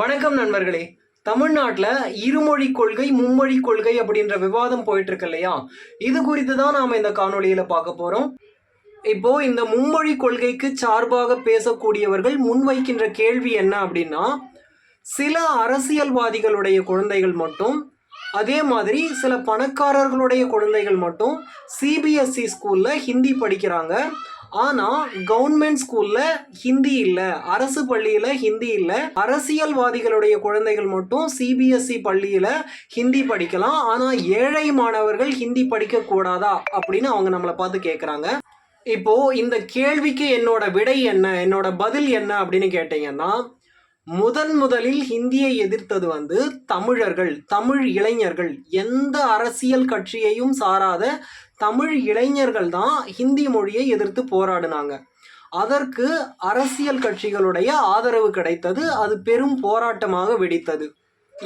வணக்கம் நண்பர்களே. தமிழ்நாட்டில் இருமொழி கொள்கை மும்மொழி கொள்கை அப்படின்ற விவாதம் போயிட்டு இருக்கு இல்லையா? இது குறித்து தான் நாம் இந்த காணொளியில் பார்க்க போகிறோம் இப்போ இந்த மும்மொழி கொள்கைக்கு சார்பாக பேசக்கூடியவர்கள் முன்வைக்கின்ற கேள்வி என்ன அப்படின்னா சில அரசியல்வாதிகளுடைய குழந்தைகள் மட்டும் அதே மாதிரி சில பணக்காரர்களுடைய குழந்தைகள் மட்டும் சிபிஎஸ்சி ஸ்கூலில் ஹிந்தி படிக்கிறாங்க. ஆனால் கவர்மெண்ட் ஸ்கூலில் ஹிந்தி இல்லை. அரசு பள்ளியில் ஹிந்தி இல்லை. அரசியல்வாதிகளுடைய குழந்தைகள் மட்டும் சிபிஎஸ்சி பள்ளியில் ஹிந்தி படிக்கலாம். ஆனால் ஏழை மாணவர்கள் ஹிந்தி படிக்கக்கூடாதா அப்படின்னு அவங்க நம்மளை பார்த்து கேட்குறாங்க இப்போ இந்த கேள்விக்கு என்னோட விடை என்ன? என்னோட பதில் என்ன? அப்படின்னு கேட்டீங்கன்னா முதன் முதலில் ஹிந்தியை எதிர்த்தது வந்து தமிழர்கள் தமிழ் இளைஞர்கள். எந்த அரசியல் கட்சியையும் சாராத தமிழ் இளைஞர்கள் தான் ஹிந்தி மொழியை எதிர்த்து போராடினாங்க. அதற்கு அரசியல் கட்சிகளுடைய ஆதரவு கிடைத்தது அது பெரும் போராட்டமாக வெடித்தது.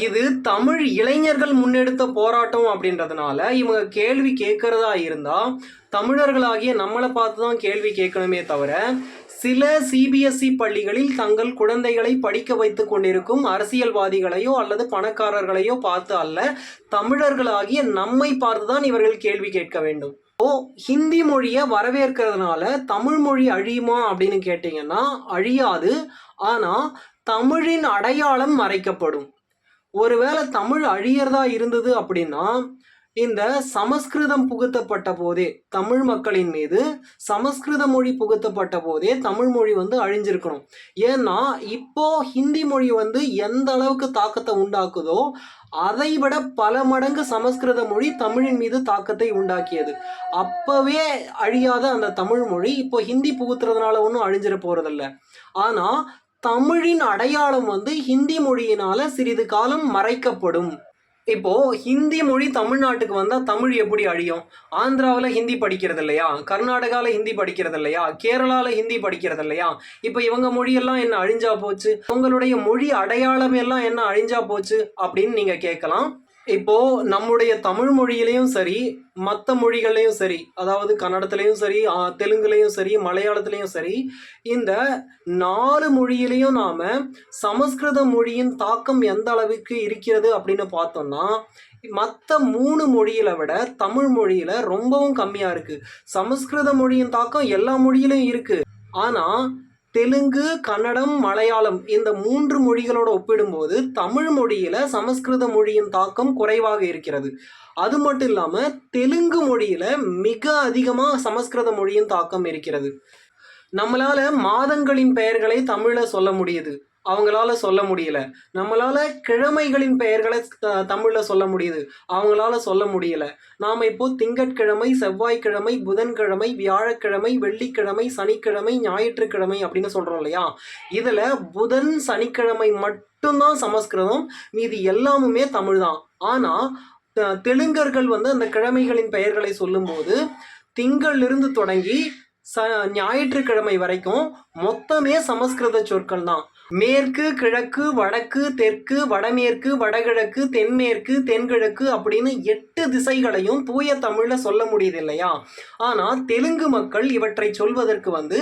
இது தமிழ் இளைஞர்கள் முன்னெடுத்த போராட்டம் அப்படின்றதுனால இவங்க கேள்வி கேட்கறதா இருந்தா தமிழர்களாகிய நம்மளை பார்த்து தான் கேள்வி கேட்கணுமே தவிர சில சிபிஎஸ்இ பள்ளிகளில் தங்கள் குழந்தைகளை படிக்க வைத்து கொண்டிருக்கும் அரசியல்வாதிகளையோ அல்லது பணக்காரர்களையோ பார்த்து அல்ல தமிழர்களாகிய நம்மை பார்த்து தான் இவர்கள் கேள்வி கேட்க வேண்டும். ஓ ஹிந்தி மொழியை வரவேற்கிறதுனால தமிழ் மொழி அழியுமா அப்படின்னு கேட்டிங்கன்னா அழியாது. ஆனால் தமிழின் அடையாளம் மறைக்கப்படும். ஒருவேளை தமிழ் அழியறதா இருந்தது அப்படின்னா இந்த சமஸ்கிருதம் புகுத்தப்பட்ட போதே தமிழ் மக்களின் மீது சமஸ்கிருத மொழி புகுத்தப்பட்ட போதே தமிழ் மொழி வந்து அழிஞ்சிருக்கணும். ஏன்னா இப்போ ஹிந்தி மொழி வந்து எந்த அளவுக்கு தாக்கத்தை உண்டாக்குதோ அதை விட பல மடங்கு சமஸ்கிருத மொழி தமிழின் மீது தாக்கத்தை உண்டாக்கியது. அப்பவே அழியாத அந்த தமிழ் மொழி இப்போ ஹிந்தி புகுத்துறதுனால ஒன்றும் அழிஞ்சிட போகிறதில்ல ஆனா தமிழின் அடையாளம் வந்து ஹிந்தி மொழியினால சிறிது காலம் மறைக்கப்படும். இப்போ ஹிந்தி மொழி தமிழ்நாட்டுக்கு வந்தால் தமிழ் எப்படி அழியும்? ஆந்திராவில் ஹிந்தி படிக்கிறது இல்லையா கர்நாடகாவில் ஹிந்தி படிக்கிறது இல்லையா கேரளாவில் ஹிந்தி படிக்கிறது இல்லையா இப்போ இவங்க மொழியெல்லாம் என்ன அழிஞ்சா போச்சு? உங்களுடைய மொழி அடையாளம் எல்லாம் என்ன அழிஞ்சா போச்சு? அப்படின்னு நீங்கள் கேட்கலாம். இப்போ நம்முடைய தமிழ் மொழியிலையும் சரி மற்ற மொழிகள்லையும் சரி அதாவது கன்னடத்துலையும் சரி தெலுங்குலையும் தெலுங்குலேயும் சரி மலையாளத்துலேயும் சரி இந்த நாலு மொழியிலையும் நாம சமஸ்கிருத மொழியின் தாக்கம் எந்த அளவுக்கு இருக்கிறது அப்படின்னு பார்த்தோம்னா மற்ற மூணு மொழியில விட தமிழ் மொழியில ரொம்பவும் கம்மியா இருக்கு. சமஸ்கிருத மொழியின் தாக்கம் எல்லா மொழியிலும் இருக்கு. ஆனா தெலுங்கு கன்னடம் மலையாளம் இந்த மூன்று மொழிகளோட ஒப்பிடும்போது தமிழ் மொழியில சமஸ்கிருத மொழியின் தாக்கம் குறைவாக இருக்கிறது. அது மட்டும் இல்லாம தெலுங்கு மொழியில மிக அதிகமா சமஸ்கிருத மொழியின் தாக்கம் இருக்கிறது. நம்மளால மாதங்களின் பெயர்களை தமிழில் சொல்ல முடியுது. அவங்களால சொல்ல முடியல. நம்மளால கிழமைகளின் பெயர்களை தமிழில் தமிழ்ல சொல்ல முடியுது. அவங்களால சொல்ல முடியல. நாம இப்போ திங்கட்கிழமை செவ்வாய்க்கிழமை புதன்கிழமை வியாழக்கிழமை வெள்ளிக்கிழமை சனிக்கிழமை ஞாயிற்றுக்கிழமை அப்படின்னு சொல்றோம் இல்லையா? இதுல புதன் சனிக்கிழமை மட்டும்தான் சமஸ்கிருதம். மீதி எல்லாமுமே தமிழ் தான் ஆனா தெலுங்கர்கள் வந்து அந்த கிழமைகளின் பெயர்களை சொல்லும்போது திங்களிலிருந்து தொடங்கி ச ஞாயிற்றுக்கிழமை வரைக்கும் மொத்தமே சமஸ்கிருத சொற்கள் தான். மேற்கு கிழக்கு வடக்கு தெற்கு வடமேற்கு வடகிழக்கு தென்மேற்கு தென்கிழக்கு அப்படின்னு எட்டு திசைகளையும் தூய தமிழில் சொல்ல முடியுது இல்லையா ஆனால் தெலுங்கு மக்கள் இவற்றை சொல்வதற்கு வந்து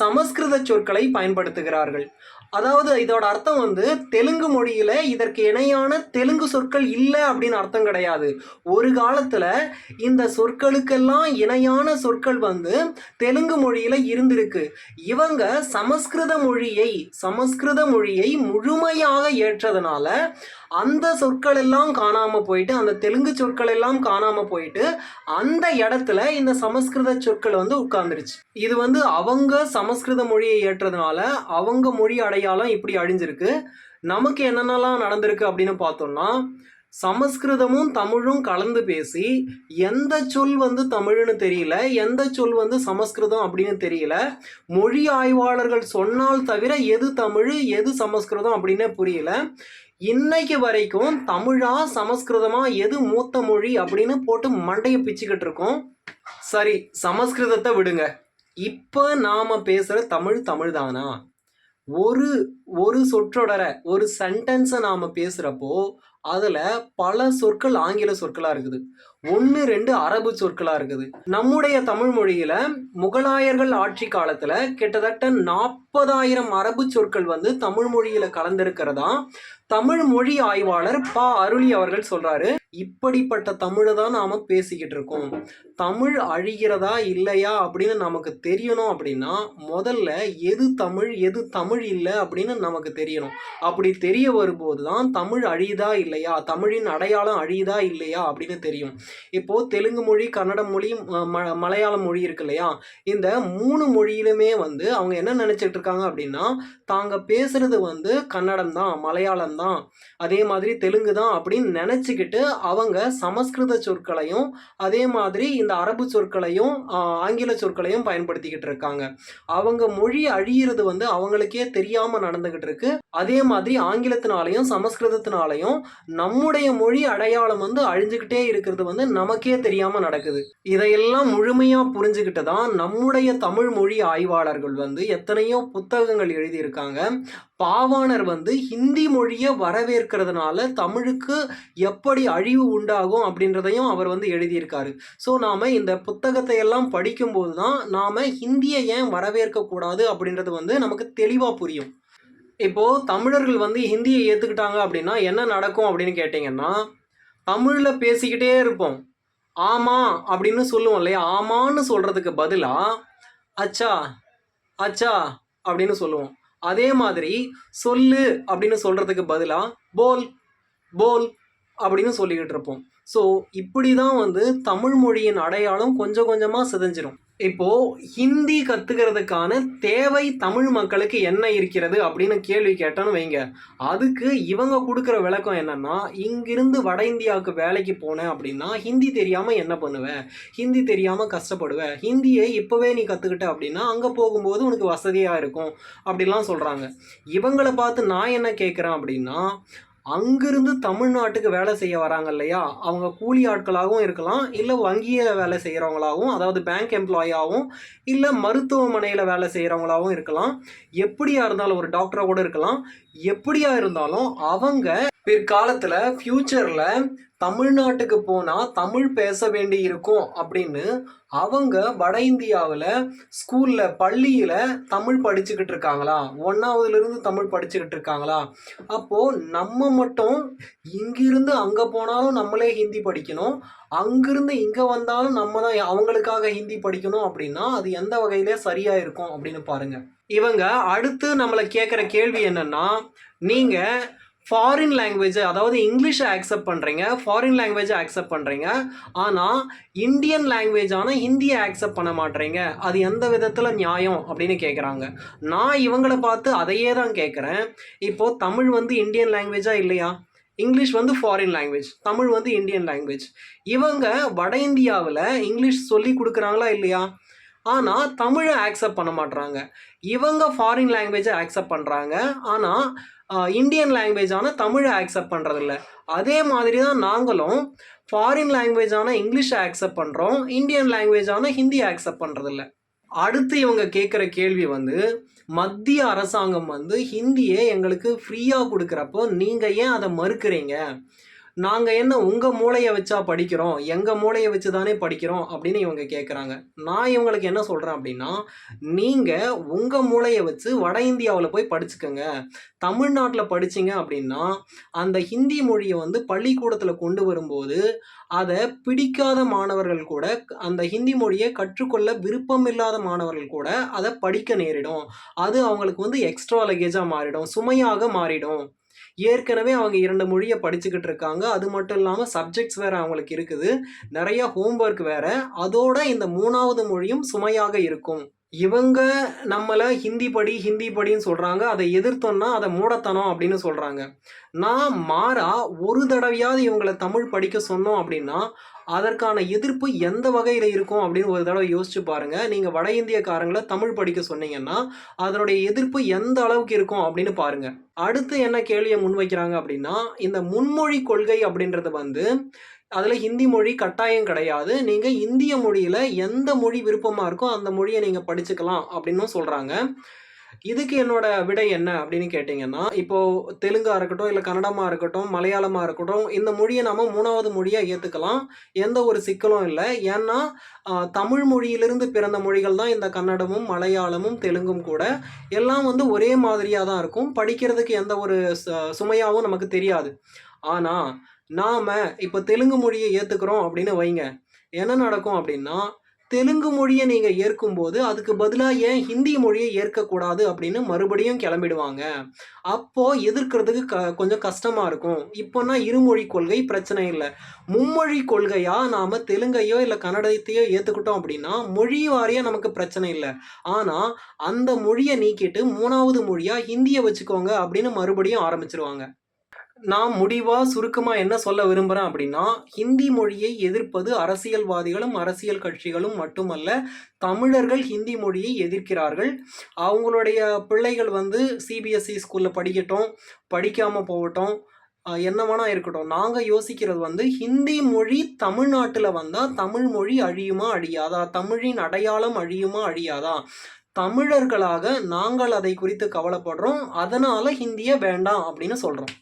சமஸ்கிருத சொற்களை பயன்படுத்துகிறார்கள். அதாவது இதோட அர்த்தம் வந்து தெலுங்கு மொழியில இதற்கு இணையான தெலுங்கு சொற்கள் இல்லை அப்படின்னு அர்த்தம் கிடையாது. ஒரு காலத்துல இந்த சொற்களுக்கெல்லாம் இணையான சொற்கள் வந்து தெலுங்கு மொழியில இருந்திருக்கு. இவங்க சமஸ்கிருத மொழியை சமஸ்கிருத மொழியை முழுமையாக ஏற்றதுனால அந்த சொற்கள் எல்லாம் காணாமல் போயிட்டு அந்த தெலுங்கு சொற்கள் எல்லாம் காணாமல் போயிட்டு அந்த இடத்துல இந்த சமஸ்கிருத சொற்கள் வந்து உட்கார்ந்துருச்சு. இது வந்து அவங்க சமஸ்கிருத மொழியை ஏற்றதுனால அவங்க மொழி அடையாளம் இப்படி அழிஞ்சிருக்கு. நமக்கு என்னென்னலாம் நடந்திருக்கு அப்படின்னு பார்த்தோம்னா சமஸ்கிருதமும் தமிழும் கலந்து பேசி எந்த சொல் வந்து தமிழ்னு தெரியல எந்த சொல் வந்து சமஸ்கிருதம் அப்படின்னு தெரியல மொழி ஆய்வாளர்கள் சொன்னால் தவிர எது தமிழ் எது சமஸ்கிருதம் அப்படின்னு புரியல. இன்னைக்கு வரைக்கும் தமிழா சமஸ்கிருதமா எது மூத்த மொழி அப்படின்னு போட்டு மண்டையை பிச்சுக்கிட்டு இருக்கோம். சரி சமஸ்கிருதத்தை விடுங்க. இப்போ நாம் பேசுகிற தமிழ் தமிழ் தானா ஒரு ஒரு சொற்றொடரை ஒரு சென்டென்ஸை நாம் பேசுகிறப்போ அதில் பல சொற்கள் ஆங்கில சொற்களாக இருக்குது. ஒன்று ரெண்டு அரபு சொற்களாக இருக்குது. நம்முடைய தமிழ் மொழியில் முகலாயர்கள் ஆட்சி காலத்தில் கிட்டத்தட்ட நாற்பதாயிரம் அரபு சொற்கள் வந்து தமிழ் மொழியில் கலந்திருக்கிறதா தமிழ் மொழி ஆய்வாளர் பா. அருளி அவர்கள் சொல்கிறாரு இப்படிப்பட்ட தமிழை தான் நாம் பேசிக்கிட்டு இருக்கோம். தமிழ் அழிகிறதா இல்லையா அப்படின்னு நமக்கு தெரியணும் அப்படின்னா முதல்ல எது தமிழ் எது தமிழ் இல்லை அப்படின்னு நமக்கு தெரியணும். அப்படி தெரிய வரும்போது தான் தமிழ் அழியுதா இல்லையா? தமிழின் அடையாளம் அழியுதா இல்லையா அப்படின்னு தெரியும். இப்போ தெலுங்கு மொழி கன்னட மொழி ம- ம- மலையாள மொழி இருக்கு இல்லையா? இந்த மூணு மொழியிலுமே வந்து அவங்க என்ன நினைச்சிட்டு இருக்காங்க அப்படின்னா தாங்க பேசுறது வந்து கன்னடம் தான் மலையாளம் தான். அதே மாதிரி தெலுங்கு தான் அப்படின்னு நினச்சிக்கிட்டு அவங்க சமஸ்கிருத சொற்களையும் அதே மாதிரி இந்த அரபு சொற்களையும் ஆங்கில சொற்களையும் பயன்படுத்திக்கிட்டு இருக்காங்க. அவங்க மொழி அழியிறது வந்து அவங்களுக்கே தெரியாம நடந்துகிட்டு இருக்கு. அதே மாதிரி ஆங்கிலத்தினாலையும் சமஸ்கிருதத்தினாலையும் நம்முடைய மொழி அடையாளம் வந்து அழிஞ்சுக்கிட்டே இருக்கிறது வந்து நமக்கே தெரியாம நடக்குது. இதையெல்லாம் முழுமையா புரிஞ்சுக்கிட்டு தான் நம்முடைய தமிழ் மொழி ஆய்வாளர்கள் வந்து எத்தனையோ புத்தகங்கள் எழுதியிருக்காங்க. பாவாணர் வந்து ஹிந்தி மொழியை வரவேற்கிறதுனால தமிழுக்கு எப்படி அழிவு உண்டாகும் அப்படின்றதையும் அவர் வந்து எழுதியிருக்காரு. ஸோ நாம் இந்த புத்தகத்தை எல்லாம் படிக்கும்போது தான் நாம் ஹிந்தியை ஏன் வரவேற்கக்கூடாது அப்படின்றது வந்து நமக்கு தெளிவாக புரியும். இப்போது தமிழர்கள் வந்து ஹிந்தியை ஏற்றுக்கிட்டாங்க அப்படின்னா என்ன நடக்கும் அப்படின்னு கேட்டிங்கன்னா தமிழில் பேசிக்கிட்டே இருப்போம். ஆமாம் அப்படின்னு சொல்லுவோம் இல்லையா? ஆமான்னு சொல்கிறதுக்கு பதிலாக அச்சா அச்சா அப்படின்னு சொல்லுவோம். அதே மாதிரி சொல்லு அப்படின்னு சொல்கிறதுக்கு பதிலாக போல் போல் அப்படின்னு சொல்லிக்கிட்டு இருப்போம். ஸோ இப்படி தான் வந்து தமிழ் மொழியின் அடையாளம் கொஞ்சம் கொஞ்சமாக சிதைஞ்சிரும். இப்போ ஹிந்தி கத்துக்கிறதுக்கான தேவை தமிழ் மக்களுக்கு என்ன இருக்கிறது அப்படின்னு கேள்வி கேட்டோன்னு வைங்க. அதுக்கு இவங்க கொடுக்குற விளக்கம் என்னன்னா இங்கிருந்து வட இந்தியாவுக்கு வேலைக்கு போனேன் அப்படின்னா ஹிந்தி தெரியாம என்ன பண்ணுவேன் ஹிந்தி தெரியாம கஷ்டப்படுவேன் ஹிந்தியை இப்போவே நீ கத்துக்கிட்ட அப்படின்னா அங்கே போகும்போது உனக்கு வசதியாக இருக்கும் அப்படிலாம் சொல்றாங்க. இவங்களை பார்த்து நான் என்ன கேட்குறேன் அப்படின்னா அங்கிருந்து தமிழ்நாட்டுக்கு வேலை செய்ய வராங்க இல்லையா? அவங்க கூலி ஆட்களாகவும் இருக்கலாம் இல்லை வங்கியில் வேலை செய்கிறவங்களாகவும் அதாவது பேங்க் எம்ப்ளாயாகவும் இல்லை மருத்துவமனையில் வேலை செய்கிறவங்களாகவும் இருக்கலாம். எப்படியா இருந்தாலும் ஒரு டாக்டராக கூட இருக்கலாம். எப்படியா இருந்தாலும் அவங்க பிற்காலத்துல ஃபியூச்சர்ல தமிழ்நாட்டுக்கு போனால் தமிழ் பேச வேண்டி இருக்கும் அப்படின்னு அவங்க வட இந்தியாவில் ஸ்கூல்ல பள்ளியில தமிழ் படிச்சுக்கிட்டு இருக்காங்களா? ஒன்னாவதுல இருந்து தமிழ் படிச்சுக்கிட்டு இருக்காங்களா? அப்போ நம்ம மட்டும் இங்கிருந்து அங்கே போனாலும் நம்மளே ஹிந்தி படிக்கணும். அங்கிருந்து இங்கே வந்தாலும் நம்ம தான் அவங்களுக்காக ஹிந்தி படிக்கணும் அப்படின்னா அது எந்த வகையிலே சரியாக இருக்கும் அப்படின்னு பாருங்கள் இவங்க அடுத்து நம்மளை கேட்குற கேள்வி என்னென்னா நீங்கள் ஃபாரின் லாங்குவேஜை அதாவது இங்கிலீஷை அக்செப்ட் பண்ணுறீங்க ஃபாரின் லாங்குவேஜை அக்செப்ட் பண்ணுறீங்க ஆனால் இந்தியன் லாங்குவேஜான ஹிந்தியை அக்செப்ட் பண்ண மாட்டேறீங்க அது எந்த விதத்தில் நியாயம் அப்படின்னு கேட்குறாங்க நான் இவங்களை பார்த்து அதையே தான் கேட்குறேன் இப்போது தமிழ் வந்து இந்தியன் லாங்குவேஜாக இல்லையா? இங்கிலீஷ் வந்து ஃபாரின் லாங்குவேஜ் தமிழ் வந்து இந்தியன் லாங்குவேஜ் இவங்க வட இந்தியாவில் இங்கிலீஷ் சொல்லி கொடுக்குறாங்களா இல்லையா? ஆனால் தமிழை ஆக்செப்ட் பண்ண மாட்றாங்க. இவங்க ஃபாரின் லாங்குவேஜை ஆக்செப்ட் பண்ணுறாங்க ஆனால் இந்தியன் லாங்குவேஜான தமிழை ஆக்செப்ட் பண்ணுறதில்ல அதே மாதிரி தான் நாங்களும் ஃபாரின் லாங்குவேஜான இங்கிலீஷை ஆக்செப்ட் பண்ணுறோம் இந்தியன் லாங்குவேஜான ஹிந்தி ஆக்செப்ட் பண்ணுறதில்ல அடுத்து இவங்க கேட்குற கேள்வி வந்து மத்திய அரசாங்கம் வந்து ஹிந்தியை எங்களுக்கு ஃப்ரீயாக கொடுக்குறப்போ நீங்கள் ஏன் அதை மறுக்கிறீங்க? நாங்கள் என்ன உங்கள் மூளையை வச்சா படிக்கிறோம் எங்கள் மூளையை வச்சு தானே படிக்கிறோம் அப்படின்னு இவங்க கேட்குறாங்க நான் இவங்களுக்கு என்ன சொல்கிறேன் அப்படின்னா நீங்கள் உங்கள் மூளையை வச்சு வட இந்தியாவில் போய் படிச்சுக்கோங்க. தமிழ்நாட்டில் படிச்சீங்க அப்படின்னா அந்த ஹிந்தி மொழியை வந்து பள்ளிக்கூடத்தில் கொண்டு வரும்போது அதை பிடிக்காத மாணவர்கள் கூட அந்த ஹிந்தி மொழியை கற்றுக்கொள்ள விருப்பம் இல்லாத மாணவர்கள் கூட அதை படிக்க நேரிடும். அது அவங்களுக்கு வந்து எக்ஸ்ட்ரா லக்கேஜாக மாறிடும் சுமையாக மாறிடும். ஏற்கனவே அவங்க இரண்டு மொழியை படிச்சுக்கிட்டு இருக்காங்க. அது மட்டும் இல்லாமல் சப்ஜெக்ட்ஸ் வேறு அவங்களுக்கு இருக்குது. நிறைய ஹோம்ஒர்க் வேறு. அதோட இந்த மூணாவது மொழியும் சுமையாக இருக்கும். இவங்க நம்மளை ஹிந்தி படி ஹிந்தி படின்னு சொல்கிறாங்க அதை எதிர்த்தோன்னா அதை மூடத்தனம் அப்படின்னு சொல்கிறாங்க நான் மாறா ஒரு தடவையாவது இவங்களை தமிழ் படிக்க சொன்னோம் அப்படின்னா அதற்கான எதிர்ப்பு எந்த வகையில் இருக்கும் அப்படின்னு ஒரு தடவை யோசிச்சு பாருங்க. நீங்கள் வட இந்தியக்காரங்களை தமிழ் படிக்க சொன்னீங்கன்னா அதனுடைய எதிர்ப்பு எந்த அளவுக்கு இருக்கும் அப்படின்னு பாருங்க. அடுத்து என்ன கேள்வியை முன்வைக்கிறாங்க அப்படின்னா இந்த முன்மொழி கொள்கை அப்படின்றது வந்து அதில் ஹிந்தி மொழி கட்டாயம் கிடையாது. நீங்கள் இந்திய மொழியில் எந்த மொழி விருப்பமாக இருக்கோ அந்த மொழியை நீங்கள் படிச்சுக்கலாம் அப்படின்னும் சொல்கிறாங்க இதுக்கு என்னோட விடை என்ன அப்படின்னு கேட்டிங்கன்னா இப்போ தெலுங்காக இருக்கட்டும் இல்லை கன்னடமாக இருக்கட்டும் மலையாளமாக இருக்கட்டும் இந்த மொழியை நம்ம மூணாவது மொழியாக ஏற்றுக்கலாம் எந்த ஒரு சிக்கலும் இல்லை. ஏன்னா தமிழ் மொழியிலிருந்து பிறந்த மொழிகள் தான் இந்த கன்னடமும் மலையாளமும் தெலுங்கும் கூட. எல்லாம் வந்து ஒரே மாதிரியாக தான் இருக்கும். படிக்கிறதுக்கு எந்த ஒரு சுமையாகவும் நமக்கு தெரியாது. ஆனால் நாம் இப்போ தெலுங்கு மொழியை ஏற்றுக்கிறோம் அப்படின்னு வைங்க. என்ன நடக்கும் அப்படின்னா தெலுங்கு மொழியை நீங்கள் ஏற்கும்போது அதுக்கு பதிலாக ஏன் ஹிந்தி மொழியை ஏற்கக்கூடாது அப்படின்னு மறுபடியும் கிளம்பிடுவாங்க. அப்போது எதிர்க்கிறதுக்கு க கொஞ்சம் கஷ்டமாக இருக்கும். இப்போனா இருமொழி கொள்கை பிரச்சனை இல்லை. மும்மொழி கொள்கையாக நாம் தெலுங்கையோ இல்லை கன்னடத்தையோ ஏற்றுக்கிட்டோம் அப்படின்னா மொழி வாரியாக நமக்கு பிரச்சனை இல்லை. ஆனால் அந்த மொழியை நீக்கிட்டு மூணாவது மொழியாக ஹிந்தியை வச்சுக்கோங்க அப்படின்னு மறுபடியும் ஆரம்பிச்சிருவாங்க. நான் முடிவா சுருக்கமா என்ன சொல்ல விரும்புறேன் அப்படின்னா ஹிந்தி மொழியை எதிர்ப்பது அரசியல்வாதிகளும் அரசியல் கட்சிகளும் மட்டுமல்ல தமிழர்கள் ஹிந்தி மொழியை எதிர்க்கிறார்கள். அவங்களுடைய பிள்ளைகள் வந்து சிபிஎஸ்சி ஸ்கூல்ல படிக்கட்டும் படிக்காம போகட்டும் என்ன வேணா இருக்கட்டும். நாங்கள் யோசிக்கிறது வந்து ஹிந்தி மொழி தமிழ்நாட்டில் வந்தால் தமிழ் மொழி அழியுமா அழியாதா? தமிழின் அடையாளம் அழியுமா அழியாதா? தமிழர்களாக நாங்கள் அதை குறித்து கவலைப்படுறோம். அதனால ஹிந்தியை வேண்டாம் அப்படின்னு சொல்கிறோம்